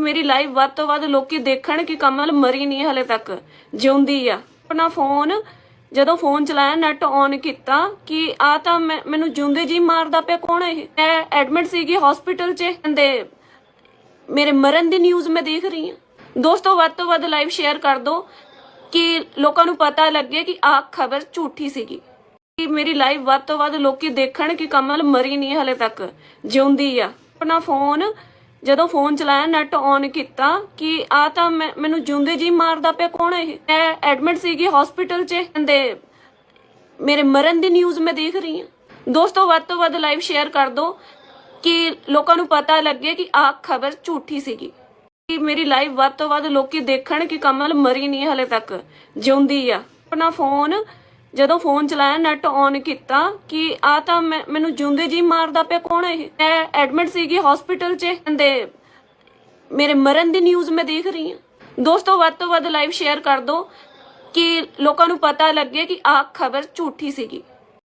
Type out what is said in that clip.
ਮੇਰੀ ਲਾਈਵ ਵੱਧ ਤੋਂ ਵੱਧ ਲੋਕੀ ਦੇਖਣ ਕਿ ਕਮਲ ਮਰੀ ਨਹੀਂ ਹਲੇ ਤੱਕ, ਜਿਉਂਦੀ ਆ। ਆਪਣਾ ਫੋਨ ਜਦੋਂ ਫੋਨ ਚਲਾਇਆ ਨੈਟ ਔਨ ਕੀਤਾ ਕਿ ਆ ਤਾਂ ਮੈਨੂੰ ਜਿਉਂਦੇ ਜੀ ਮਾਰਦਾ ਪਿਆ, ਕੌਣ ਇਹ? ਮੈਂ ਐਡਮਿਟ ਸੀਗੀ ਹਸਪੀਟਲ 'ਚ ਕਹਿੰਦੇ ਮੇਰੇ ਮਰਨ ਦੀ ਨਿਊਜ਼ ਮੈਂ ਦੇਖ ਰਹੀ ਹਾਂ। ਦੋਸਤੋ, ਵੱਧ ਤੋਂ ਵੱਧ ਲਾਈਵ ਸ਼ੇਅਰ ਕਰ ਦਿਓ ਕਿ ਲੋਕਾਂ ਨੂੰ ਪਤਾ ਲੱਗੇ ਕਿ ਆਹ ਖਬਰ ਝੂਠੀ ਸੀਗੀ। ਕਿ ਮੇਰੀ ਲਾਈਵ ਵੱਧ ਤੋਂ ਵੱਧ ਲੋਕੀ ਦੇਖਣ ਕਿ ਕਮਲ ਮਰੀ ਨਹੀਂ ਹਲੇ ਤੱਕ, ਜਿਉਂਦੀ ਆ। ਆਪਣਾ ਫੋਨ ਜਦੋਂ ਫੋਨ ਚਲਾਇਆ ਨੈਟ ਔਨ ਕੀਤਾ ਕਿ ਆ ਤਾਂ ਮੈਨੂੰ ਜਿਉਂਦੇ ਜੀ ਮਾਰਦਾ ਪਿਆ, ਕੌਣ ਇਹ? ਮੈਂ ਐਡਮਿਟ ਸੀਗੀ ਹਸਪੀਟਲ 'ਚ ਕਹਿੰਦੇ ਮੇਰੇ ਮਰਨ ਦੀ ਨਿਊਜ਼ ਮੈਂ ਦੇਖ ਰਹੀ ਹਾਂ। ਦੋਸਤੋ, ਵੱਧ ਤੋਂ ਵੱਧ ਲਾਈਵ ਸ਼ੇਅਰ ਕਰ ਦਿਓ ਕਿ ਲੋਕਾਂ ਨੂੰ ਪਤਾ ਲੱਗੇ ਕਿ ਆ ਖਬਰ ਝੂਠੀ ਸੀਗੀ। ਕਿ ਮੇਰੀ ਲਾਈਵ ਵੱਧ ਤੋਂ ਵੱਧ ਲੋਕੀ ਦੇਖਣ ਕਿ ਕਮਲ ਮਰੀ ਨਹੀਂ ਹਲੇ ਤੱਕ, ਜਿਉਂਦੀ ਆ। ਆਪਣਾ ਫੋਨ ਜਦੋਂ ਫੋਨ ਚਲਾਇਆ ਨੈਟ ਔਨ ਕੀਤਾ ਕਿ ਆ ਤਾਂ ਮੈਨੂੰ ਜਿਉਂਦੇ ਜੀ ਮਾਰਦਾ ਪਿਆ ਕੌਣ ਹੈ ਇਹ? ਮੈਂ ਐਡਮਿਟ ਸੀਗੀ ਹਸਪੀਟਲ 'ਚ ਕਹਿੰਦੇ ਮੇਰੇ ਮਰਨ ਦੀ ਨਿਊਜ਼ ਮੈਂ ਦੇਖ ਰਹੀ ਹਾਂ। ਦੋਸਤੋ, ਵੱਧ ਤੋਂ ਵੱਧ ਲਾਈਵ ਸ਼ੇਅਰ ਕਰ ਦਿਓ ਕਿ ਲੋਕਾਂ ਨੂੰ ਪਤਾ ਲੱਗੇ ਕਿ ਆਹ ਖਬਰ ਝੂਠੀ ਸੀਗੀ।